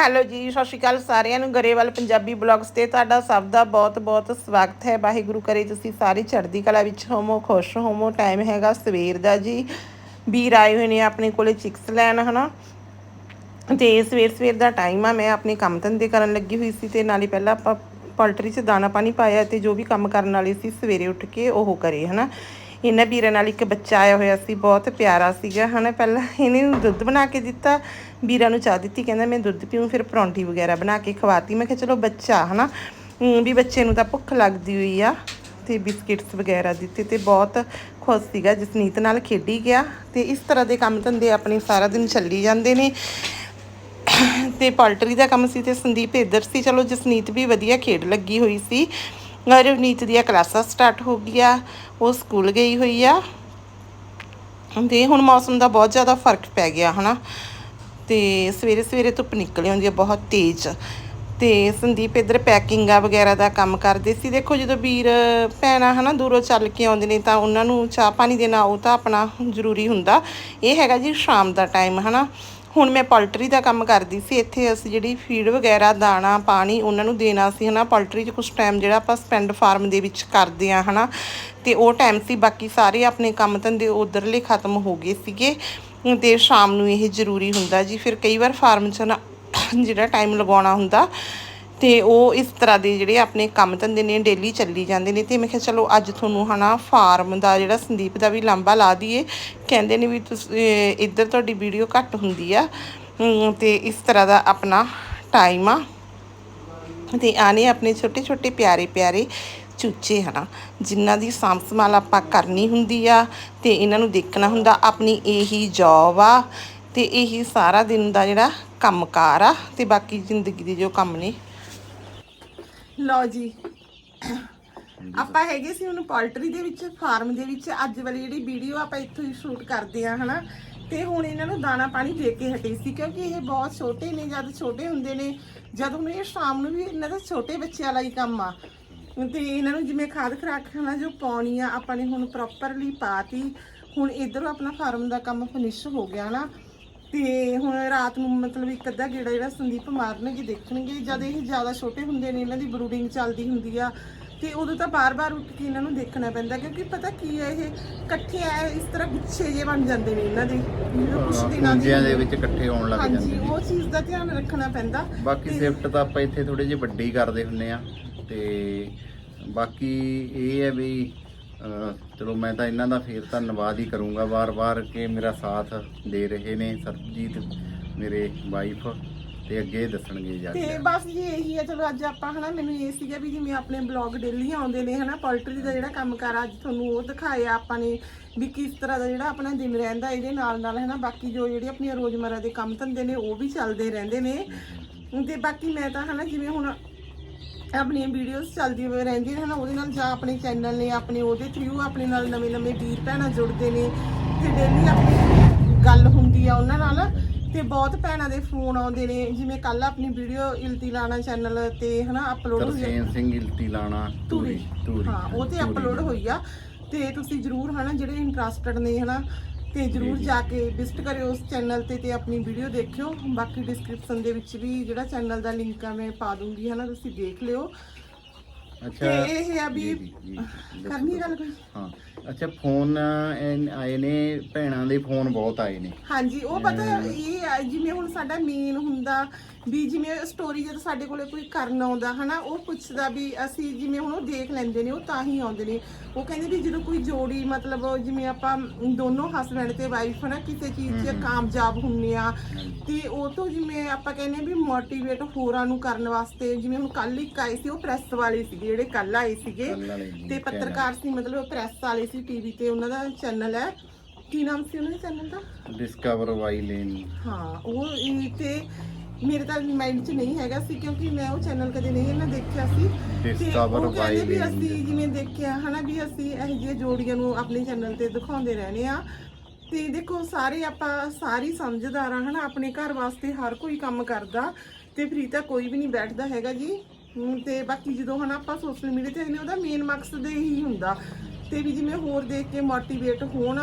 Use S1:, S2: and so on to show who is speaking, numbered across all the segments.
S1: Hello ਜੀ, ਸਤਿ ਸ਼੍ਰੀ ਅਕਾਲ ਸਾਰਿਆਂ ਨੂੰ। ਗਰੇਵਾਲ ਪੰਜਾਬੀ ਬਲੌਗਸ ਤੇ ਤੁਹਾਡਾ ਸਭ ਦਾ ਬਹੁਤ-ਬਹੁਤ ਸਵਾਗਤ ਹੈ। ਵਾਹਿਗੁਰੂ ਕਰੇ ਤੁਸੀਂ ਸਾਰੇ ਚੜ੍ਹਦੀ ਕਲਾ ਵਿੱਚ ਹੋਵੋ, ਖੁਸ਼ ਹੋਵੋ। ਟਾਈਮ ਹੈਗਾ ਸਵੇਰ ਦਾ ਜੀ। ਵੀਰ ਆਏ ਹੋਏ ਨੇ ਆਪਣੇ ਕੋਲੇ ਚਿਕਸ ਲੈਣ, ਹਨਾ? ਤੇ ਸਵੇਰ ਸਵੇਰ ਦਾ ਟਾਈਮ ਆ। ਮੈਂ ਆਪਣੇ ਕੰਮ ਧੰਦੇ ਕਰਨ ਲੱਗੀ ਹੋਈ ਸੀ ਤੇ ਨਾਲੇ ਪਹਿਲਾਂ ਆਪਾਂ ਪੋਲਟਰੀ 'ਚ ਦਾਣਾ ਪਾਣੀ ਪਾਇਆ ਤੇ ਜੋ ਵੀ ਕੰਮ ਕਰਨ ਵਾਲੇ ਸੀ ਸਵੇਰੇ ਉੱਠ ਕੇ ਉਹ ਕਰੇ, ਹਨਾ? ਇਹਨਾਂ ਵੀਰਾਂ ਨਾਲ ਇੱਕ ਬੱਚਾ ਆਇਆ ਹੋਇਆ ਸੀ, ਬਹੁਤ ਪਿਆਰਾ ਸੀਗਾ। ਹਨਾ, ਪਹਿਲਾਂ ਇਹਨੇ ਨੂੰ ਦੁੱਧ ਬਣਾ ਕੇ ਦਿੱਤਾ, ਵੀਰਾਂ ਨੂੰ ਚਾਹ ਦਿੱਤੀ, ਕਹਿੰਦਾ ਮੈਂ ਦੁੱਧ ਪੀਉਂ ਫਿਰ ਪਰੌਂਠੀ ਵਗੈਰਾ ਬਣਾ ਕੇ ਖਵਾਤੀ। ਮੈਂ ਕਿਹਾ, ਚਲੋ ਬੱਚਾ, ਹਨਾ ਊਂ ਵੀ ਬੱਚੇ ਨੂੰ ਤਾਂ ਭੁੱਖ ਲੱਗਦੀ ਹੋਈ ਆ। ਤੇ ਬਿਸਕਿਟਸ ਵਗੈਰਾ ਦਿੱਤੇ ਤੇ ਬਹੁਤ ਖੁਸ਼ ਸੀਗਾ, ਜਸਨੀਤ ਨਾਲ ਖੇਡੀ ਗਿਆ। ਤੇ ਇਸ ਤਰ੍ਹਾਂ ਦੇ ਕੰਮ ਧੰਦੇ ਆਪਣੇ ਸਾਰਾ ਦਿਨ ਚੱਲੀ ਜਾਂਦੇ ਨੇ। ਤੇ ਪੋਲਟਰੀ ਦਾ ਕੰਮ ਸੀ ਤੇ ਸੰਦੀਪ ਇੱਧਰ ਸੀ। ਚਲੋ, ਜਸਨੀਤ ਵੀ ਵਧੀਆ ਖੇਡ ਲੱਗੀ ਹੋਈ ਸੀ। ਰਵਨੀਤ ਦੀਆਂ ਕਲਾਸਾਂ ਸਟਾਰਟ ਹੋ ਗਈਆਂ। ਉਹ ਸਕੂਲ ਗਈ ਹੋਈ ਆ। ਤੇ ਹੁਣ ਮੌਸਮ ਦਾ ਬਹੁਤ ਜ਼ਿਆਦਾ ਫ਼ਰਕ ਪੈ ਗਿਆ, ਹਨਾ। ਤੇ ਸਵੇਰੇ ਸਵੇਰੇ ਧੁੱਪ ਨਿਕਲ ਆਉਂਦੀ ਹੈ ਬਹੁਤ ਤੇਜ਼। ਤੇ ਸੰਦੀਪ ਇੱਧਰ ਪੈਕਿੰਗਾਂ ਵਗੈਰਾ ਦਾ ਕੰਮ ਕਰਦੇ ਸੀ। ਦੇਖੋ ਜਦੋਂ ਵੀਰ, ਭੈਣਾਂ, ਹਨਾ, ਦੂਰੋਂ ਚੱਲ ਕੇ ਆਉਂਦੇ ਨੇ ਤਾਂ ਉਹਨਾਂ ਨੂੰ ਚਾਹ ਪਾਣੀ ਦੇਣਾ, ਉਹ ਤਾਂ ਆਪਣਾ ਜ਼ਰੂਰੀ ਹੁੰਦਾ। ਇਹ ਹੈਗਾ ਜੀ ਸ਼ਾਮ ਦਾ ਟਾਈਮ ਹਨਾ। ਹੁਣ ਮੈਂ ਪੋਲਟਰੀ ਦਾ ਕੰਮ ਕਰਦੀ ਸੀ, ਇੱਥੇ ਅਸੀਂ ਜਿਹੜੀ ਫੀਡ ਵਗੈਰਾ, ਦਾਣਾ, ਪਾਣੀ ਉਹਨਾਂ ਨੂੰ ਦੇਣਾ ਸੀ, ਹਨਾ। ਪੋਲਟਰੀ 'ਚ ਕੁਝ ਟਾਈਮ ਜਿਹੜਾ ਆਪਾਂ ਸਪੈਂਡ ਫਾਰਮ ਦੇ ਵਿੱਚ ਕਰਦੇ ਆ ਹਨਾ। ਤੇ ਉਹ ਟਾਈਮ ਸੀ, ਬਾਕੀ ਸਾਰੇ ਆਪਣੇ ਕੰਮ ਧੰਦੇ ਉਧਰਲੇ ਖਤਮ ਹੋ ਗਏ ਸੀਗੇ। ਤੇ ਸ਼ਾਮ ਨੂੰ ਇਹ ਜ਼ਰੂਰੀ ਹੁੰਦਾ ਜੀ। ਫਿਰ ਕਈ ਵਾਰ ਫਾਰਮ 'ਚ ਨਾ ਜਿਹੜਾ ਟਾਈਮ ਲਗਾਉਣਾ ਹੁੰਦਾ ਤੇ ਉਹ ਇਸ ਤਰ੍ਹਾਂ ਦੇ ਜਿਹੜੇ ਆਪਣੇ ਕੰਮ ਧੰਦੇ ਨੇ ਡੇਲੀ ਚੱਲੀ ਜਾਂਦੇ ਨੇ ਤੇ ਮੈਂ ਕਿਹਾ ਚਲੋ ਅੱਜ ਤੁਹਾਨੂੰ ਹਨਾ ਫਾਰਮ ਦਾ ਜਿਹੜਾ ਸੰਦੀਪ ਦਾ ਵੀ ਲਾਂਬਾ ਲਾ ਦਈਏ। ਕਹਿੰਦੇ ਨੇ ਵੀ ਤੁਸੀਂ ਇੱਧਰ ਤੁਹਾਡੀ ਵੀਡੀਓ ਘੱਟ ਹੁੰਦੀ ਆ। ਹਮ, ਤੇ ਇਸ ਤਰ੍ਹਾਂ ਦਾ ਆਪਣਾ ਟਾਈਮ ਆ। ਤੇ ਆਨੇ ਆਪਣੇ ਛੋਟੇ ਛੋਟੇ ਪਿਆਰੇ ਪਿਆਰੇ ਚੂਚੇ ਹਨਾ ਜਿਨ੍ਹਾਂ ਦੀ ਸਾਂਭ ਸੰਭਾਲ ਆਪਾਂ ਕਰਨੀ ਹੁੰਦੀ ਆ ਤੇ ਇਹਨਾਂ ਨੂੰ ਦੇਖਣਾ ਹੁੰਦਾ ਆਪਣੀ ਇਹੀ ਜੌਬ ਆ ਤੇ ਇਹੀ ਸਾਰਾ ਦਿਨ ਦਾ ਜਿਹੜਾ ਕੰਮਕਾਰ ਆ ਤੇ ਬਾਕੀ ਜ਼ਿੰਦਗੀ ਦੇ ਜੋ ਕੰਮ ਨੇ ਲਓ ਜੀ। ਆਪਾਂ ਹੈਗੇ ਸੀ ਹੁਣ ਪੋਲਟਰੀ ਦੇ ਵਿੱਚ ਫਾਰਮ ਦੇ ਵਿੱਚ। ਅੱਜ ਵਾਲੀ ਜਿਹੜੀ ਵੀਡੀਓ ਆਪਾਂ ਇੱਥੋਂ ਹੀ ਸ਼ੂਟ ਕਰਦੇ ਆ ਹਨਾ। ਤੇ ਹੁਣ ਇਹਨਾਂ ਨੂੰ ਦਾਣਾ ਪਾਣੀ ਦੇ ਕੇ ਹਟੇ ਸੀ ਕਿਉਂਕਿ ਇਹ ਬਹੁਤ ਛੋਟੇ ਨੇ ਜਦ ਛੋਟੇ ਹੁੰਦੇ ਨੇ ਜਦ ਹੁਣ ਇਹ ਸ਼ਾਮ ਨੂੰ ਵੀ ਇਹਨਾਂ ਦਾ ਛੋਟੇ ਬੱਚਿਆਂ ਵਾਲਾ ਹੀ ਕੰਮ ਆ। ਤੇ ਇਹਨਾਂ ਨੂੰ ਜਿਵੇਂ ਖਾਦ ਖਰਾਕ ਖਾਣਾ ਜੋ ਪਾਉਣੀ ਆ ਆਪਾਂ ਨੇ ਹੁਣ ਪ੍ਰੋਪਰਲੀ ਪਾਤੀ। ਹੁਣ ਇਧਰੋਂ ਆਪਣਾ ਫਾਰਮ ਦਾ ਕੰਮ ਫਿਨਿਸ਼ ਹੋ ਗਿਆ ਨਾ ਤੇ ਹੁਣ ਰਾਤ ਨੂੰ ਮਤਲਬ ਇੱਕ ਅੱਧਾ ਗੇੜਾ ਜਿਹੜਾ ਸੰਦੀਪ ਮਾਰਨਗੇ ਦੇਖਣਗੇ। ਜਦ ਇਹ ਜ਼ਿਆਦਾ ਛੋਟੇ ਹੁੰਦੇ ਨੇ ਇਹਨਾਂ ਦੀ ਬਰੂਡਿੰਗ ਚੱਲਦੀ ਹੁੰਦੀ ਆ ਤੇ ਉਦੋਂ ਤਾਂ ਬਾਰ-ਬਾਰ ਉੱਠ ਕੇ ਇਹਨਾਂ ਨੂੰ ਦੇਖਣਾ ਪੈਂਦਾ ਕਿਉਂਕਿ ਪਤਾ ਕੀ ਹੈ ਇਹ ਇਕੱਠੇ ਆ ਇਸ ਤਰ੍ਹਾਂ ਗੁੱਛੇ ਜੇ ਬਣ ਜਾਂਦੇ ਨੇ ਇਹਨਾਂ ਦੇ। ਕੁਛ ਦਿਨਾਂ ਦੀ
S2: ਪੁੰਜਿਆਂ ਦੇ ਵਿੱਚ ਇਕੱਠੇ ਆਉਣ ਲੱਗ
S1: ਹਾਂਜੀ
S2: ਜਾਂਦੇ ਨੇ।
S1: ਉਹ ਚੀਜ਼ ਦਾ ਧਿਆਨ ਰੱਖਣਾ ਪੈਂਦਾ।
S2: ਬਾਕੀ ਸ਼ਿਫਟ ਤਾਂ ਆਪਾਂ ਇੱਥੇ ਥੋੜੇ ਜਿਹੇ ਵੱਡੇ ਕਰਦੇ ਹੁੰਨੇ ਆ। ਤੇ ਬਾਕੀ ਇਹ ਹੈ ਵੀ ਚਲੋ ਮੈਂ ਤਾਂ ਇਹਨਾਂ ਦਾ ਫੇਰ ਧੰਨਵਾਦ ਹੀ ਕਰੂੰਗਾ। ਵਾਰ-ਵਾਰ ਕਿ ਮੇਰਾ ਸਾਥ ਦੇ ਰਹੇ ਨੇ ਸਰਬਜੀਤ ਮੇਰੇ ਵਾਈਫ ਤੇ ਅੱਗੇ ਦੱਸਣਗੇ ਜਾ
S1: ਤੇ
S2: ਕੇ
S1: ਬਸ ਜੀ ਇਹੀ ਹੈ ਚਲੋ ਅੱਜ ਆਪਾਂ ਹਨਾ ਮੈਨੂੰ ਇਹ ਸੀਗਾ ਵੀ ਜਿਵੇਂ ਆਪਣੇ ਬਲੌਗ ਡੇਲੀ ਆਉਂਦੇ ਨੇ ਹਨਾ ਪੋਲਟਰੀ ਦਾ ਜਿਹੜਾ ਕੰਮ ਕਰ ਅੱਜ ਤੁਹਾਨੂੰ ਉਹ ਦਿਖਾਇਆ ਆਪਾਂ ਨੇ ਵੀ ਕਿਸ ਤਰ੍ਹਾਂ ਦਾ ਜਿਹੜਾ ਆਪਣਾ ਦਿਨ ਰਹਿੰਦਾ ਇਹਦੇ ਨਾਲ ਨਾਲ ਹਨਾ ਬਾਕੀ ਜੋ ਜਿਹੜੀ ਆਪਣੀਆਂ ਰੋਜ਼ਮਰਰਾ ਦੇ ਕੰਮ ਧੰਦੇ ਨੇ ਉਹ ਵੀ ਚੱਲਦੇ ਰਹਿੰਦੇ ਨੇ। ਤੇ ਬਾਕੀ ਮੈਂ ਤਾਂ ਹਨਾ ਜਿਵੇਂ ਹੁਣ ਆਪਣੀਆਂ ਵੀਡੀਓਜ਼ ਚੱਲਦੀਆਂ ਰਹਿੰਦੀਆਂ ਨੇ ਹਨਾ ਉਹਦੇ ਨਾਲ ਜਾਂ ਆਪਣੇ ਚੈਨਲ ਨੇ ਆਪਣੇ ਉਹਦੇ ਥਰੂ ਆਪਣੇ ਨਾਲ ਨਵੇਂ ਨਵੇਂ ਵੀਰ ਭੈਣਾਂ ਜੁੜਦੇ ਨੇ ਤੇ ਡੇਲੀ ਆਪਣੀ ਗੱਲ ਹੁੰਦੀ ਆ ਉਹਨਾਂ ਨਾਲ ਤੇ ਬਹੁਤ ਭੈਣਾਂ ਦੇ ਫੋਨ ਆਉਂਦੇ ਨੇ ਜਿਵੇਂ ਕੱਲ ਆਪਣੀ ਵੀਡੀਓ ਇਲਤੀ ਲਾਣਾ ਚੈਨਲ ਤੇ ਹਨਾ ਅਪਲੋਡ ਹੋਈ
S2: ਤਰਸੇਮ ਸਿੰਘ ਇਲਤੀ ਲਾਣਾ
S1: ਧੂਰੀ
S2: ਧੂਰੀ
S1: ਹਾਂ ਉਹ ਤੇ ਅਪਲੋਡ ਹੋਈ ਆ ਤੇ ਤੁਸੀਂ ਜਰੂਰ ਹਨਾ ਜਿਹੜੇ ਇੰਟਰਸਟਡ ਨੇ ਹਨਾ ਤੇ ਜਰੂਰ ਜਾ ਕੇ ਵਿਜ਼ਿਟ ਕਰਿਓ ਉਸ ਚੈਨਲ ਤੇ ਤੇ ਆਪਣੀ ਵੀਡੀਓ ਦੇਖਿਓ। ਬਾਕੀ ਡਿਸਕ੍ਰਿਪਸ਼ਨ ਦੇ ਵਿੱਚ ਵੀ ਜਿਹੜਾ ਚੈਨਲ ਦਾ ਲਿੰਕ ਆ, ਮੈਂ ਪਾ ਦੂੰਗੀ, ਹਨਾ? ਤੁਸੀਂ ਦੇਖ ਲਿਓ।
S2: ਅੱਛਾ।
S1: ਤੇ ਇਹ ਆ ਵੀ
S2: ਜੀ, ਜੀ, ਜੀ, ਦੱਸੋ,
S1: ਕਰਨੀ ਗੱਲ ਕੋਈ?
S2: ਹਾਂ। ਅੱਛਾ ਫੋਨ ਆਏ ਨੇ ਭੈਣਾਂ ਦੇ ਫੋਨ ਬਹੁਤ ਆਏ ਨੇ।
S1: ਹਾਂਜੀ ਉਹ ਪਤਾ ਇਹ ਆ, ਜਿਵੇਂ ਹੁਣ ਸਾਡਾ ਮੇਨ ਹੁੰਦਾ ਵੀ ਜਿਵੇਂ ਸਟੋਰੀ ਜਦ ਸਾਡੇ ਕੋਲੇ ਕੋਈ ਕਰਨ ਆਉਂਦਾ ਹਨਾ ਉਹ ਪੁੱਛਦਾ ਵੀ ਅਸੀਂ ਜਿਵੇਂ ਹੁਣ ਉਹ ਦੇਖ ਲੈਂਦੇ ਨੇ ਉਹ ਤਾਂ ਹੀ ਆਉਂਦੇ ਨੇ। ਉਹ ਕਹਿੰਦੇ ਵੀ ਜਦੋਂ ਕੋਈ ਜੋੜੀ ਮਤਲਬ ਜਿਵੇਂ ਆਪਾਂ ਦੋਨੋਂ ਹਸਬੰਡ ਤੇ ਵਾਈਫ ਹਨਾ ਕਿਸੇ ਚੀਜ਼ 'ਚ ਕਾਮਯਾਬ ਹੁੰਨੇ ਆ ਤੇ ਉਹ ਤੋਂ ਜਿਵੇਂ ਆਪਾਂ ਕਹਿੰਦੇ ਆ ਵੀ ਮੋਟੀਵੇਟ ਹੋਰਾਂ ਨੂੰ ਕਰਨ ਵਾਸਤੇ ਜਿਵੇਂ ਹੁਣ ਕੱਲ ਇੱਕ ਆਏ ਸੀ ਉਹ ਪ੍ਰੈਸ ਵਾਲੇ ਸੀਗੇ। ਜਿਹੜੇ ਕੱਲ ਆਏ ਸੀਗੇ
S2: ਕੱਲ੍ਹ ਵਾਲੇ ਜੀ,
S1: ਤੇ ਪੱਤਰਕਾਰ ਸੀ ਮਤਲਬ ਪ੍ਰੈਸ ਵਾਲੇ ਸੀ ਟੀਵੀ ਤੇ ਉਹਨਾਂ ਦਾ ਚੈਨਲ ਹੈ। ਕੀ ਨਾਮ ਸੀ ਉਹਨਾਂ ਦੇ ਚੈਨਲ ਦਾ?
S2: ਡਿਸਕਵਰ ਵਾਈ ਲੇਨ
S1: ਹਾਂ ਉਹ ਇਹ ਤੇ ਮੇਰੇ ਤਾਂ ਮਾਈਂਡ 'ਚ ਨਹੀਂ ਹੈਗਾ ਸੀ ਕਿਉਂਕਿ ਮੈਂ ਉਹ ਚੈਨਲ ਕਦੇ ਨਹੀਂ ਇਹਨਾਂ ਦੇਖਿਆ ਸੀ। ਤੇ
S2: Discover
S1: ਉਹ ਕਹਿੰਦੇ ਵੀ ਅਸੀਂ ਜਿਵੇਂ ਦੇਖਿਆ ਹਨਾ ਵੀ ਅਸੀਂ ਇਹੋ ਜਿਹੀਆਂ ਜੋੜੀਆਂ ਨੂੰ ਆਪਣੇ ਚੈਨਲ ਤੇ ਦਿਖਾਉਂਦੇ ਰਹਿੰਦੇ ਆ ਤੇ ਦੇਖੋ ਸਾਰੇ ਆਪਾਂ ਸਾਰੀ ਸਮਝਦਾਰ ਆ ਹਨਾ ਆਪਣੇ ਘਰ ਵਾਸਤੇ ਹਰ ਕੋਈ ਕੰਮ ਕਰਦਾ ਤੇ ਫਰੀ ਤਾਂ ਕੋਈ ਵੀ ਨਹੀਂ ਬੈਠਦਾ ਹੈਗਾ ਜੀ। ਤੇ ਬਾਕੀ ਜਦੋਂ ਹਨਾ ਆਪਾਂ ਸੋਸ਼ਲ ਮੀਡੀਆ ਤੇ ਆਉਂਦੇ ਹਾਂ, ਉਹਦਾ ਮੇਨ ਮਕਸਦ ਇਹੀ ਹੁੰਦਾ ਤੇ ਵੀ ਜਿਵੇਂ ਹੋਰ ਦੇਖ ਕੇ ਮੋਟੀਵੇਟ ਹੋਣ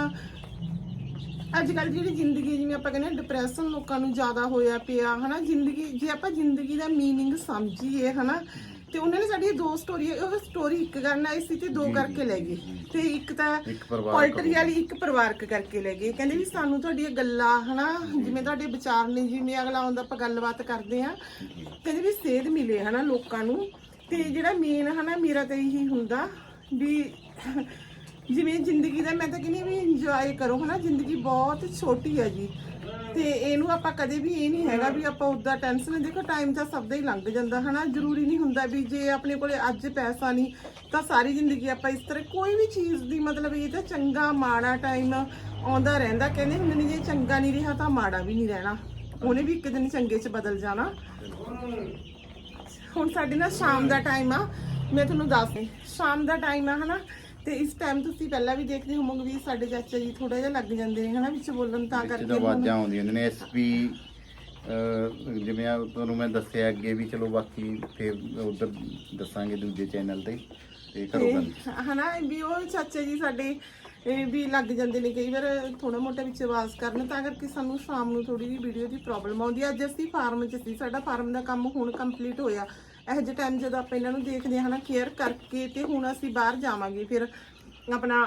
S1: ਅੱਜ ਕੱਲ ਜਿਹੜੀ ਜ਼ਿੰਦਗੀ ਜਿਵੇਂ ਆਪਾਂ ਕਹਿੰਦੇ ਡਿਪਰੈਸ਼ਨ ਲੋਕਾਂ ਨੂੰ ਜ਼ਿਆਦਾ ਹੋਇਆ ਪਿਆ ਹਨਾ ਜ਼ਿੰਦਗੀ ਜੇ ਆਪਾਂ ਜ਼ਿੰਦਗੀ ਦਾ मीनिंग ਸਮਝੀਏ ਹਨਾ ਤੇ ਉਹਨਾਂ ਨੇ ਸਾਡੀ ਦੋ ਸਟੋਰੀ ਉਹ ਸਟੋਰੀ ਇੱਕ ਕਰਨ ਆਈ ਸੀ ਤੇ ਦੋ ਕਰਕੇ ਲੈ ਗਏ। ਤੇ ਇੱਕ ਤਾਂ
S2: ਇੱਕ
S1: ਪੋਇਟਰੀ ਵਾਲੀ ਇੱਕ ਪਰਿਵਾਰਕ ਕਰਕੇ ਲੈ ਗਏ। ਕਹਿੰਦੇ ਵੀ ਸਾਨੂੰ ਤੁਹਾਡੀਆਂ ਗੱਲਾਂ ਹਨਾ ਜਿਵੇਂ ਤੁਹਾਡੇ ਵਿਚਾਰ ਨੇ ਜਿਵੇਂ ਅਗਲਾ ਆਉਂਦਾ ਆਪਾਂ ਗੱਲਬਾਤ ਕਰਦੇ ਆ ਕਹਿੰਦੇ ਵੀ ਸੇਧ ਮਿਲੇ ਹਨਾ ਲੋਕਾਂ ਨੂੰ। ਤੇ ਜਿਹੜਾ ਮੇਨ ਹਨਾ ਮੇਰਾ ਤਾਂ ਇਹੀ ਹੁੰਦਾ ਵੀ ਜਿਵੇਂ ਜ਼ਿੰਦਗੀ ਦਾ ਮੈਂ ਤਾਂ ਕਹਿੰਦੀ ਵੀ ਇੰਜੋਏ ਕਰੋ ਹਨਾ ਜ਼ਿੰਦਗੀ ਬਹੁਤ ਛੋਟੀ ਹੈ ਜੀ। ਤੇ ਇਹਨੂੰ ਆਪਾਂ ਕਦੇ ਵੀ ਇਹ ਨਹੀਂ ਹੈਗਾ ਵੀ ਆਪਾਂ ਉਦਾਂ ਟੈਨਸ਼ਨ ਦੇਖੋ ਟਾਈਮ ਤਾਂ ਸਭ ਦਾ ਹੀ ਲੰਘ ਜਾਂਦਾ, ਹਨਾ? ਜ਼ਰੂਰੀ ਨਹੀਂ ਹੁੰਦਾ ਵੀ ਜੇ ਆਪਣੇ ਕੋਲੇ ਅੱਜ ਪੈਸਾ ਨਹੀਂ, ਤਾਂ ਸਾਰੀ ਜ਼ਿੰਦਗੀ ਆਪਾਂ ਇਸ ਤਰ੍ਹਾਂ, ਕੋਈ ਵੀ ਚੀਜ਼ ਦੀ ਮਤਲਬ ਇਹ ਤਾਂ ਚੰਗਾ, ਮਾੜਾ ਟਾਈਮ ਆਉਂਦਾ ਰਹਿੰਦਾ। ਕਹਿੰਦੇ ਹੁੰਦੇ ਨੇ, ਜੇ ਚੰਗਾ ਨਹੀਂ ਰਿਹਾ ਤਾਂ ਮਾੜਾ ਵੀ ਨਹੀਂ ਰਹਿਣਾ। ਉਹਨੇ ਵੀ ਇੱਕ ਦਿਨ ਚੰਗੇ 'ਚ ਬਦਲ ਜਾਣਾ। ਹੁਣ ਸਾਡੇ ਨਾਲ ਸ਼ਾਮ ਦਾ ਟਾਈਮ ਆ। ਮੈਂ ਤੁਹਾਨੂੰ ਦੱਸ ਸ਼ਾਮ ਦਾ ਟਾਈਮ ਆ, ਹਨਾ? ਤੇ ਇਸ ਟਾਈਮ ਤੁਸੀਂ ਪਹਿਲਾਂ ਵੀ ਦੇਖਦੇ ਹੋਵੋਗੇ ਵੀ ਸਾਡੇ ਚਾਚਾ ਜੀ ਥੋੜਾ ਜਿਹਾ ਲੱਗ ਜਾਂਦੇ ਨੇ ਹਨਾ ਵਿੱਚ ਬੋਲਣ ਤਾਂ ਕਰਕੇ ਹੁਣ-
S2: ਆਵਾਜ਼ਾਂ ਆਉਂਦੀਆਂ ਨੇ ਐਸਪੀ ਜਿਵੇਂ ਆ ਤੁਹਾਨੂੰ ਮੈਂ ਦੱਸਿਆ ਅੱਗੇ ਵੀ ਚਲੋ ਬਾਕੀ ਫਿਰ ਉਧਰ ਦੱਸਾਂਗੇ ਦੂਜੇ ਚੈਨਲ ਤੇ ਤੇ ਕਰੋ ਗੱਲ।
S1: ਹਨਾ ਵੀ ਉਹ ਚਾਚਾ ਜੀ ਸਾਡੇ ਇਹ ਵੀ ਲੱਗ ਜਾਂਦੇ ਨੇ ਕਈ ਵਾਰ ਥੋੜਾ ਮੋਟਾ ਵਿੱਚ ਆਵਾਜ਼ ਕਰਨ ਤਾਂ ਕਰਕੇ ਸਾਨੂੰ ਸ਼ਾਮ ਨੂੰ ਥੋੜੀ ਜਿਹੀ ਵੀਡੀਓ ਦੀ ਪ੍ਰੋਬਲਮ ਆਉਂਦੀ ਹੈ ਅੱਜ ਅਸੀਂ ਫਾਰਮ 'ਚ ਸੀ, ਸਾਡਾ ਫਾਰਮ ਦਾ ਕੰਮ ਹੁਣ ਕੰਪਲੀਟ ਹੋਇਆ। ਇਹੋ ਜਿਹੇ ਟਾਈਮ ਜਦੋਂ ਆਪਾਂ ਇਹਨਾਂ ਨੂੰ ਦੇਖਦੇ ਹਾਂ ਨਾ ਕੇਅਰ ਕਰਕੇ ਤੇ ਹੁਣ ਅਸੀਂ ਬਾਹਰ ਜਾਵਾਂਗੇ, ਫਿਰ ਆਪਣਾ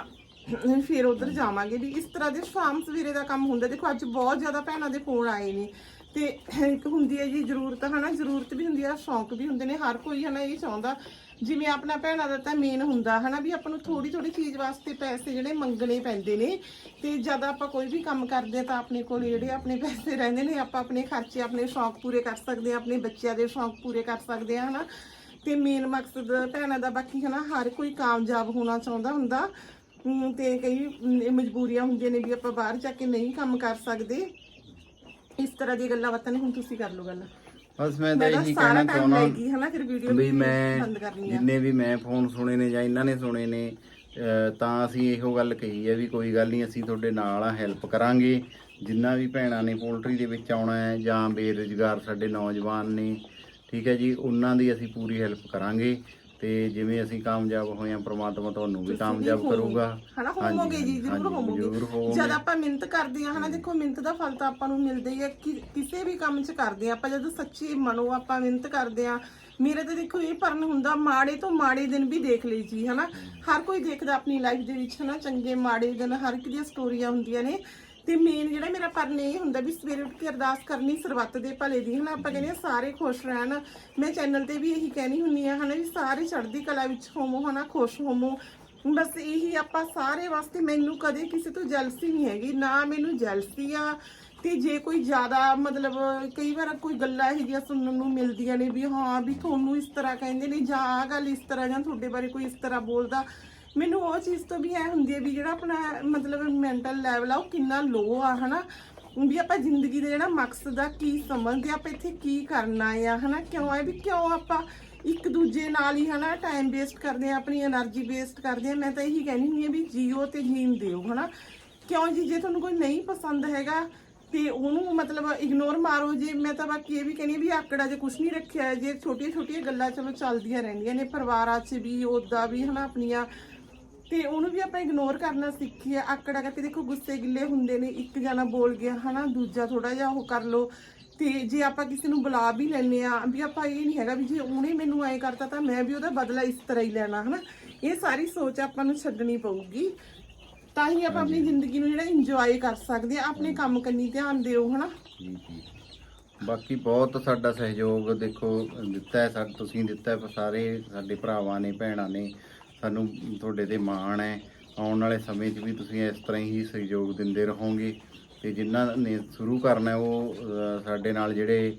S1: ਫਿਰ ਉਧਰ ਜਾਵਾਂਗੇ। ਵੀ ਇਸ ਤਰ੍ਹਾਂ ਦੇ ਸ਼ਾਮ ਸਵੇਰੇ ਦਾ ਕੰਮ ਹੁੰਦਾ। ਦੇਖੋ, ਅੱਜ ਬਹੁਤ ਜ਼ਿਆਦਾ ਭੈਣਾਂ ਦੇ ਫੋਨ ਆਏ ਨੇ। ਤੇ ਇੱਕ ਹੁੰਦੀ ਹੈ ਜੀ ਜ਼ਰੂਰਤ, ਹਨਾ ਜ਼ਰੂਰਤ ਵੀ ਹੁੰਦੀ ਹੈ ਸ਼ੌਂਕ ਵੀ ਹੁੰਦੇ ਨੇ। ਹਰ ਕੋਈ ਹਨਾ ਇਹ ਚਾਹੁੰਦਾ ਜਿਵੇਂ ਆਪਣਾ ਭੈਣਾਂ ਦਾ ਤਾਂ ਮੇਨ ਹੁੰਦਾ ਹਨਾ ਵੀ ਆਪਾਂ ਨੂੰ ਥੋੜੀ ਥੋੜੀ ਚੀਜ਼ ਵਾਸਤੇ ਪੈਸੇ ਜਿਹੜੇ ਮੰਗਣੇ ਪੈਂਦੇ ਨੇ ਤੇ ਜਦ ਆਪਾਂ ਕੋਈ ਵੀ ਕੰਮ ਕਰਦੇ ਆ ਤਾਂ ਆਪਣੇ ਕੋਲ ਜਿਹੜੇ ਆਪਣੇ ਪੈਸੇ ਰਹਿੰਦੇ ਨੇ, ਆਪਾਂ ਆਪਣੇ ਖਰਚੇ, ਆਪਣੇ ਸ਼ੌਂਕ ਪੂਰੇ ਕਰ ਸਕਦੇ ਆ ਆਪਣੇ ਬੱਚਿਆਂ ਦੇ ਸ਼ੌਂਕ ਪੂਰੇ ਕਰ ਸਕਦੇ ਆ ਹਨਾ। ਤੇ ਮੇਨ ਮਕਸਦ ਭੈਣਾਂ ਦਾ ਬਾਕੀ ਹਨਾ ਹਰ ਕੋਈ ਕਾਮਯਾਬ ਹੋਣਾ ਚਾਹੁੰਦਾ ਹੁੰਦਾ। ਅਮ ਤੇ ਕਈ ਮਜਬੂਰੀਆਂ ਹੁੰਦੀਆਂ ਨੇ ਵੀ ਆਪਾਂ ਬਾਹਰ ਜਾ ਕੇ ਨਹੀਂ ਕੰਮ ਕਰ ਸਕਦੇ। ਇਸ ਤਰ੍ਹਾਂ ਦੀਆਂ ਗੱਲਾਂ ਬਾਤਾਂ ਨੇ ਹੁਣ ਤੁਸੀਂ ਕਰ ਲਓ ਗੱਲ।
S2: ਬਸ ਮੈਂ ਤਾਂ ਇਹੀ ਕਹਿਣਾ ਚਾਹੁੰਦਾ
S1: ਲੱਗੀ ਹਨਾ ਫਿਰ ਵੀਡੀਓ
S2: ਵੀ ਮੈਂ ਜਿੰਨੇ ਵੀ ਮੈਂ ਫੋਨ ਸੁਣੇ ਨੇ ਜਾਂ ਇਹਨਾਂ ਨੇ ਸੁਣੇ ਨੇ ਤਾਂ ਅਸੀਂ ਇਹੋ ਗੱਲ ਕਹੀ ਹੈ ਵੀ ਕੋਈ ਗੱਲ ਨਹੀਂ ਅਸੀਂ ਤੁਹਾਡੇ ਨਾਲ ਆ ਹੈਲਪ ਕਰਾਂਗੇ। ਜਿੰਨਾ ਵੀ ਭੈਣਾਂ ਨੇ ਪੋਲਟਰੀ ਦੇ ਵਿੱਚ ਆਉਣਾ ਹੈ ਜਾਂ ਬੇਰੁਜ਼ਗਾਰ ਸਾਡੇ ਨੌਜਵਾਨ ਨੇ ਠੀਕ ਹੈ ਜੀ ਉਹਨਾਂ ਦੀ ਅਸੀਂ ਪੂਰੀ ਹੈਲਪ ਕਰਾਂਗੇ। ਤੇ ਜਿਵੇਂ ਅਸੀਂ ਕਾਮਯਾਬ ਹੋਏ ਆ ਪ੍ਰਮਾਤਮਾ ਤੁਹਾਨੂੰ ਵੀ ਕਾਮਯਾਬ ਕਰੂਗਾ।
S1: ਹਨਾ ਹੋਵੋਗੇ ਜੀ ਜ਼ਰੂਰ ਹੋਵੋਗੇ। ਜਦ ਆਪਾਂ ਮਿਹਨਤ ਕਰਦੇ ਆ ਹਨਾ ਦੇਖੋ ਮਿਹਨਤ ਦਾ ਫਲ ਤਾਂ ਆਪਾਂ ਨੂੰ ਮਿਲਦਾ ਹੀ ਹੈ ਕਿ- ਕਿਸੇ ਵੀ ਕੰਮ 'ਚ ਕਰਦੇ ਆ ਆਪਾਂ ਜਦੋਂ ਸੱਚੀ ਮਨੋਂ ਆਪਾਂ ਮਿਹਨਤ ਕਰਦੇ ਆ ਮੇਰੇ ਤਾਂ ਦੇਖੋ ਇਹ ਪਰਨ ਹੁੰਦਾ ਮਾੜੇ ਤੋਂ ਮਾੜੇ ਦਿਨ ਵੀ ਦੇਖ ਲਈ ਜੀ ਹਨਾ। ਹਰ ਕੋਈ ਦੇਖਦਾ ਆਪਣੀ ਲਾਈਫ ਦੇ ਵਿੱਚ ਹਨਾ ਚੰਗੇ ਮਾੜੇ ਦਿਨ ਹਰ ਇੱਕ ਦੀਆਂ ਸਟੋਰੀਆਂ ਹੁੰਦੀਆਂ ਨੇ। ਤੇ ਮੇਨ ਜਿਹੜਾ ਮੇਰਾ ਪਰਨ ਇਹ ਹੁੰਦਾ ਵੀ ਸਵੇਰੇ ਉੱਠ ਕੇ ਅਰਦਾਸ ਕਰਨੀ, ਸਰਬੱਤ ਦੇ ਭਲੇ ਦੀ, ਹਨਾ? ਆਪਾਂ ਕਹਿੰਦੇ ਆ ਸਾਰੇ ਖੁਸ਼ ਰਹਿਣ। ਮੈਂ ਚੈਨਲ ਤੇ ਵੀ ਇਹੀ ਕਹਿਣੀ ਹੁੰਨੀ ਆ, ਹਨਾ, ਵੀ ਸਾਰੇ ਚੜ੍ਹਦੀ ਕਲਾ ਵਿੱਚ ਹੋਵੋ, ਹਨਾ, ਖੁਸ਼ ਹੋਵੋ। ਬਸ ਇਹੀ ਆਪਾਂ ਸਾਰੇ ਵਾਸਤੇ ਮੈਨੂੰ ਕਦੇ ਕਿਸੇ ਤੋਂ ਜੈਲਸੀ ਨਹੀਂ ਹੈਗੀ, ਨਾ ਮੈਨੂੰ ਜੈਲਸੀ ਆ। ਤੇ ਜੇ ਕੋਈ ਜ਼ਿਆਦਾ ਮਤਲਬ ਕਈ ਵਾਰ ਕੋਈ ਗੱਲਾਂ ਇਹੋ ਜਿਹੀਆਂ ਸੁਣਨ ਨੂੰ ਮਿਲਦੀਆਂ ਨੇ ਵੀ ਹਾਂ, ਵੀ ਤੁਹਾਨੂੰ ਇਸ ਤਰ੍ਹਾਂ ਕਹਿੰਦੇ ਨੇ ਜਾਂ ਆਹ ਗੱਲ ਇਸ ਤਰ੍ਹਾਂ ਜਾਂ ਤੁਹਾਡੇ ਬਾਰੇ ਕੋਈ ਇਸ ਤਰ੍ਹਾਂ ਬੋਲਦਾ ਮੈਨੂੰ ਉਹ ਚੀਜ਼ ਤੋਂ ਵੀ ਐ ਹੁੰਦੀ ਹੈ ਵੀ ਜਿਹੜਾ ਆਪਣਾ ਮਤਲਬ ਮੈਂਟਲ ਲੈਵਲ ਆ, ਉਹ ਕਿੰਨਾ ਲੋ ਆ, ਹਨਾ? ਵੀ ਆਪਾਂ ਜ਼ਿੰਦਗੀ ਦੇ ਜਿਹੜਾ ਮਕਸਦ ਆ, ਕੀ ਸਮਝਦੇ ਆਪਾਂ ਇੱਥੇ ਕੀ ਕਰਨਾ ਆ, ਹਨਾ? ਕਿਉਂ ਐ ਵੀ ਕਿਉਂ ਆਪਾਂ ਇੱਕ ਦੂਜੇ ਨਾਲ ਹੀ, ਹਨਾ ਟਾਈਮ ਵੇਸਟ ਕਰਦੇ ਆ, ਆਪਣੀ એનર્ਜੀ ਵੇਸਟ ਕਰਦੇ ਆ? ਮੈਂ ਤਾਂ ਇਹੀ ਕਹਿਣੀ ਨਹੀਂ ਆ ਵੀ ਜੀਓ ਤੇ ਜੀਣ ਦਿਓ, ਹਨਾ? ਕਿਉਂ ਜੀ? ਜੇ ਤੁਹਾਨੂੰ ਕੋਈ ਨਹੀਂ ਪਸੰਦ ਹੈਗਾ ਤੇ ਉਹਨੂੰ ਮਤਲਬ ਇਗਨੋਰ ਮਾਰੋ ਜੇ, ਮੈਂ ਤਾਂ ਬਾਕੀ ਇਹ ਵੀ ਕਹਿੰਦੀ ਵੀ ਆਕੜਾ ਜੇ ਕੁਛ ਨਹੀਂ ਰੱਖਿਆ, ਜੇ ਛੋਟੀਆਂ ਛੋਟੀਆਂ ਗੱਲਾਂ ਚਲੋ ਚੱਲਦੀਆਂ ਰਹਿੰਦੀਆਂ ਨੇ, ਪਰਿਵਾਰਾਂ 'ਚ ਵੀ ਉਹਦਾ ਵੀ, ਹਨਾ, ਆਪਣੀਆਂ ਤੇ ਉਹਨੂੰ ਵੀ ਆਪਾਂ ਇਗਨੋਰ ਕਰਨਾ ਸਿੱਖੀਏ ਆਕੜਾ ਕਰਕੇ ਦੇਖੋ ਗੁੱਸੇ ਗਿੱਲੇ ਹੁੰਦੇ ਨੇ ਇੱਕ ਜਣਾ ਬੋਲ ਗਿਆ ਹਨਾ ਦੂਜਾ ਥੋੜਾ ਜਿਹਾ ਉਹ ਕਰ ਲੋ ਤੇ ਜੇ ਆਪਾਂ ਕਿਸੇ ਨੂੰ ਬੁਲਾ ਵੀ ਲੈਨੇ ਆ ਵੀ ਆਪਾਂ ਇਹ ਨਹੀਂ ਹੈਗਾ ਵੀ ਜੇ ਉਹਨੇ ਮੈਨੂੰ ਐ ਕਰਤਾ ਤਾਂ ਮੈਂ ਵੀ ਉਹਦਾ ਬਦਲਾ ਇਸ ਤਰ੍ਹਾਂ ਹੀ ਲੈਣਾ ਹਨਾ। ਇਹ ਸਾਰੀ ਸੋਚ ਆਪਾਂ ਨੂੰ ਛੱਡਣੀ ਪਊਗੀ। ਤਾਂ ਹੀ ਆਪਾਂ ਆਪਣੀ ਜ਼ਿੰਦਗੀ ਨੂੰ ਜਿਹੜਾ ਇੰਜੋਏ ਕਰ ਸਕਦੇ ਆ ਆਪਣੇ ਕੰਮ ਕੰਨੀ ਧਿਆਨ ਦਿਓ ਹਨਾ।
S2: ਜੀ ਜੀ। ਬਾਕੀ ਬਹੁਤ ਸਾਡਾ ਸਹਿਯੋਗ ਦੇਖੋ ਦਿੱਤਾ ਹੈ ਸਾ ਤੁਸੀਂ ਦਿੱਤਾ ਹੈ ਸਾਰੇ ਸਾਡੇ ਭਰਾਵਾਂ ਨੇ ਭੈਣਾਂ ਨੇ। ਸਾਨੂੰ ਤੁਹਾਡੇ ਤੇ ਮਾਣ ਹੈ। ਆਉਣ ਵਾਲੇ ਸਮੇਂ 'ਚ ਵੀ ਤੁਸੀਂ ਇਸ ਤਰ੍ਹਾਂ ਹੀ ਸਹਿਯੋਗ ਦਿੰਦੇ ਰਹੋਗੇ। ਤੇ ਜਿਨ੍ਹਾਂ ਨੇ ਸ਼ੁਰੂ ਕਰਨਾ ਉਹ ਸਾਡੇ ਨਾਲ ਜਿਹੜੇ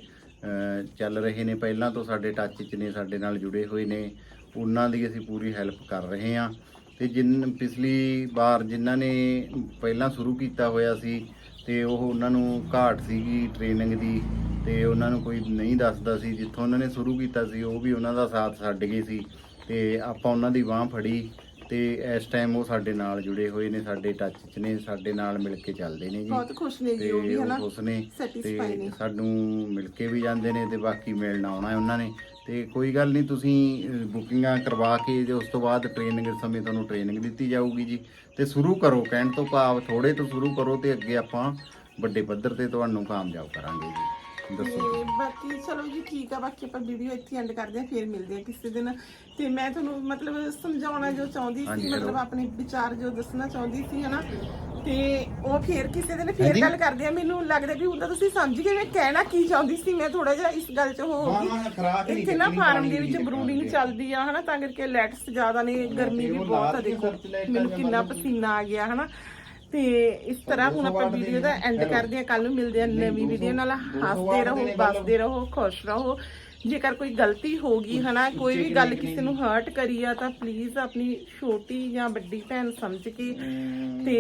S2: ਚੱਲ ਰਹੇ ਨੇ, ਪਹਿਲਾਂ ਤੋਂ ਸਾਡੇ ਟੱਚ 'ਚ ਨੇ, ਸਾਡੇ ਨਾਲ ਜੁੜੇ ਹੋਏ ਨੇ, ਉਹਨਾਂ ਦੀ ਅਸੀਂ ਪੂਰੀ ਹੈਲਪ ਕਰ ਰਹੇ ਹਾਂ। ਤੇ ਜਿਨ, ਪਿਛਲੀ ਵਾਰ ਜਿਨ੍ਹਾਂ ਨੇ ਪਹਿਲਾਂ ਸ਼ੁਰੂ ਕੀਤਾ ਹੋਇਆ ਸੀ, ਤੇ ਉਹ ਉਹਨਾਂ ਨੂੰ ਘਾਟ ਸੀਗੀ ਟ੍ਰੇਨਿੰਗ ਦੀ, ਤੇ ਉਹਨਾਂ ਨੂੰ ਕੋਈ ਨਹੀਂ ਦੱਸਦਾ ਸੀ। ਜਿੱਥੋਂ ਉਹਨਾਂ ਨੇ ਸ਼ੁਰੂ ਕੀਤਾ ਸੀ, ਉਹ ਵੀ ਉਹਨਾਂ ਦਾ ਸਾਥ ਛੱਡ ਗਏ ਸੀ। ਤੇ ਆਪਾਂ ਉਹਨਾਂ ਦੀ ਬਾਹ ਫੜੀ ਤੇ ਇਸ ਟਾਈਮ ਉਹ ਸਾਡੇ ਨਾਲ ਜੁੜੇ ਹੋਏ ਨੇ ਸਾਡੇ ਟੱਚ 'ਚ ਨੇ ਸਾਡੇ ਨਾਲ ਮਿਲ ਕੇ ਚੱਲਦੇ ਨੇ ਜੀ।
S1: ਬਹੁਤ ਖੁਸ਼ ਨੇ ਜੀ ਉਹ ਵੀ ਹਨਾ?
S2: ਖੁਸ਼ ਨੇ। ਤੇ ਸਾਨੂੰ ਮਿਲ ਕੇ ਵੀ ਜਾਂਦੇ ਨੇ ਤੇ ਬਾਕੀ ਮਿਲਣ ਆਉਣਾ ਹੈ ਉਹਨਾਂ ਨੇ। ਤੇ ਕੋਈ ਗੱਲ ਨਹੀਂ ਤੁਸੀਂ ਬੁਕਿੰਗਾਂ ਕਰਵਾ ਕੇ ਤੇ ਉਸ ਤੋਂ ਬਾਅਦ ਟ੍ਰੇਨਿੰਗ ਸਮੇਂ ਤੁਹਾਨੂੰ ਟ੍ਰੇਨਿੰਗ ਦਿੱਤੀ ਜਾਊਗੀ ਜੀ। ਤੇ ਸ਼ੁਰੂ ਕਰੋ ਕਹਿਣ ਤੋਂ ਭਾਵ ਥੋੜੇ ਤੋਂ ਸ਼ੁਰੂ ਕਰੋ ਤੇ ਅੱਗੇ ਆਪਾਂ ਵੱਡੇ ਪੱਧਰ ਤੇ ਤੁਹਾਨੂੰ ਕਾਮਯਾਬ ਕਰਾਂਗੇ ਜੀ।
S1: ਤੇ ਬਾਕੀ ਚਲੋ ਜੀ ਠੀਕ ਆ ਬਾਕੀ ਆਪਾਂ ਵੀਡੀਓ ਇੱਥੇ ਐਂਡ ਕਰਦੇ ਆ ਫਿਰ ਮਿਲਦੇ ਆ ਕਿਸੇ ਦਿਨ। ਤੇ ਮੈਂ ਤੁਹਾਨੂੰ ਮਤਲਬ ਸਮਝਾਉਣਾ ਜੋ ਚਾਹੁੰਦੀ
S2: ਹਾਂਜੀ,
S1: ਸੀ ਮਤਲਬ। ਆਪਣੇ ਵਿਚਾਰ ਜੋ ਦੱਸਣਾ ਚਾਹੁੰਦੀ ਸੀ ਹਨਾ? ਤੇ ਉਹ ਫਿਰ ਕਿਸੇ ਦਿਨ ਫਿਰ
S2: ਹਾਂਜੀ।
S1: ਗੱਲ ਕਰਦੇ ਆ ਮੈਨੂੰ ਲੱਗਦਾ ਵੀ ਤਾਂ ਤੁਸੀਂ ਸਮਝ ਗਏ ਮੈਂ ਕਹਿਣਾ ਕੀ ਚਾਹੁੰਦੀ ਸੀ। ਮੈਂ ਥੋੜਾ ਜਿਹਾ ਇਸ ਗੱਲ 'ਚ ਹੋ
S2: ਹਾਂ,
S1: ਗਈ
S2: ਹਾਂ, ਖੁਰਾਕ ਨਹੀਂ
S1: ਇੱਥੇ ਨਾ
S2: ਕੱਟਣੀ,
S1: ਫਾਰਮ
S2: ਪਾਣੀ
S1: ਦੇ
S2: ਨਹੀਂ
S1: ਵਿੱਚ ਬਰੂਡਿੰਗ
S2: ਕੱਟਣਾ
S1: ਚੱਲਦੀ ਆ ਹਨਾ? ਤਾਂ ਕਰਕੇ ਲਾਈਟਸ ਜ਼ਿਆਦਾ ਨੇ ਗਰਮੀ ਵੀ ਬਹੁਤ ਆ ਦੇਖੋ। ਮੈਨੂੰ ਕਿੰਨਾ ਪਸੀਨਾ ਆ ਗਿਆ ਹਨਾ? ਤੇ ਇਸ ਤਰ੍ਹਾਂ ਹੁਣ ਆਪਾਂ ਵੀਡੀਓ ਦਾ ਐਂਡ। ਕਰਦੇ ਆ ਕੱਲ ਨੂੰ ਮਿਲਦੇ ਆ
S2: ਨਹੀਂ,
S1: ਨਵੀਂ ਵੀਡੀਓ ਨਾਲ। ਹੱਸਦੇ ਰਹੋ ਬਸਦੇ ਰਹੋ ਖੁਸ਼ ਰਹੋ। ਜੇਕਰ ਕੋਈ ਗਲਤੀ ਹੋ ਗਈ ਹਨਾ ਕੋਈ ਵੀ ਗੱਲ ਕਿਸੇ ਨੂੰ ਹਰਟ ਕਰੀ ਆ ਤਾਂ ਪਲੀਜ਼ ਆਪਣੀ ਛੋਟੀ ਜਾਂ ਵੱਡੀ ਭੈਣ ਸਮਝ ਕੇ ਤੇ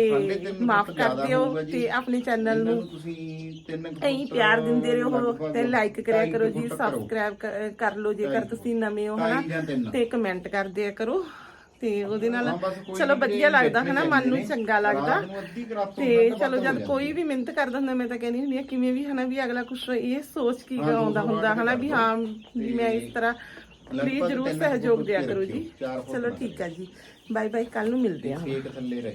S1: ਮਾਫ ਕਰ ਦਿਓ ਤੇ ਆਪਣੇ ਚੈਨਲ ਨੂੰ
S2: ਤੁਸੀਂ
S1: ਪਿਆਰ ਦਿੰਦੇ ਰਹੋ ਤੇ ਲਾਈਕ ਕਰਿਆ ਕਰੋ ਜੀ। ਸਬਸਕ੍ਰਾਈਬ ਕਰ ਲਓ ਜੇਕਰ ਤੁਸੀਂ ਨਵੇਂ ਹੋ ਹਨਾ। ਤੇ ਕਮੈਂਟ ਕਰ ਦਿਆ ਕਰੋ। ਤੇ ਉਹਦੇ ਨਾਲ
S2: ਹਾਂ, ਬਸ ਕੋਈ
S1: ਚਲੋ ਵਧੀਆ ਲੱਗਦਾ
S2: ਦੇਖਣੇ
S1: ਹਨਾ ਮਨ ਨੂੰ। ਚੰਗਾ ਲੱਗਦਾ।
S2: ਰਾਤ ਨੂੰ ਅੱਧੀ ਕੁ ਰਾਤ ਤੋਂ ਵੱਧ
S1: ਚਲੋ
S2: ਹੋ
S1: ਜਦ ਕੋਈ ਵੀ ਮਿਹਨਤ ਕਰਦਾ ਹੁੰਦਾ ਮੈਂ ਤਾਂ ਕਹਿੰਦੀ ਹੁੰਦੀ ਆ ਕਿਵੇਂ ਵੀ ਹਨਾ ਵੀ ਅਗਲਾ ਕੁਛ ਇਹ ਸੋਚ ਕੇ
S2: ਹਾਂ,
S1: ਆਉਂਦਾ ਹੁੰਦਾ ਹਨਾ
S2: ਵੀ
S1: ਹਾਂ। ਵੀ ਮੈਂ ਇਸ ਤਰ੍ਹਾਂ
S2: ਲਗਭਗ
S1: ਪਲੀਜ਼ ਜਰੂਰ
S2: ਤਿੰਨ
S1: ਸਹਿਯੋਗ ਦਿਆ
S2: ਉੱਤੇ
S1: ਕਰੋ
S2: ਰੱਖਿਓ,
S1: ਜੀ।
S2: ਚਾਰ ਫੁੱਟ
S1: ਚਲੋ
S2: ਨਾ
S1: ਠੀਕ ਆ ਜੀ। ਬਾਏ ਬਾਏ ਕੱਲ ਨੂੰ ਮਿਲਦੇ ਹਾਂ।
S2: ਕੇਕ ਥੱਲੇ ਰਹੇ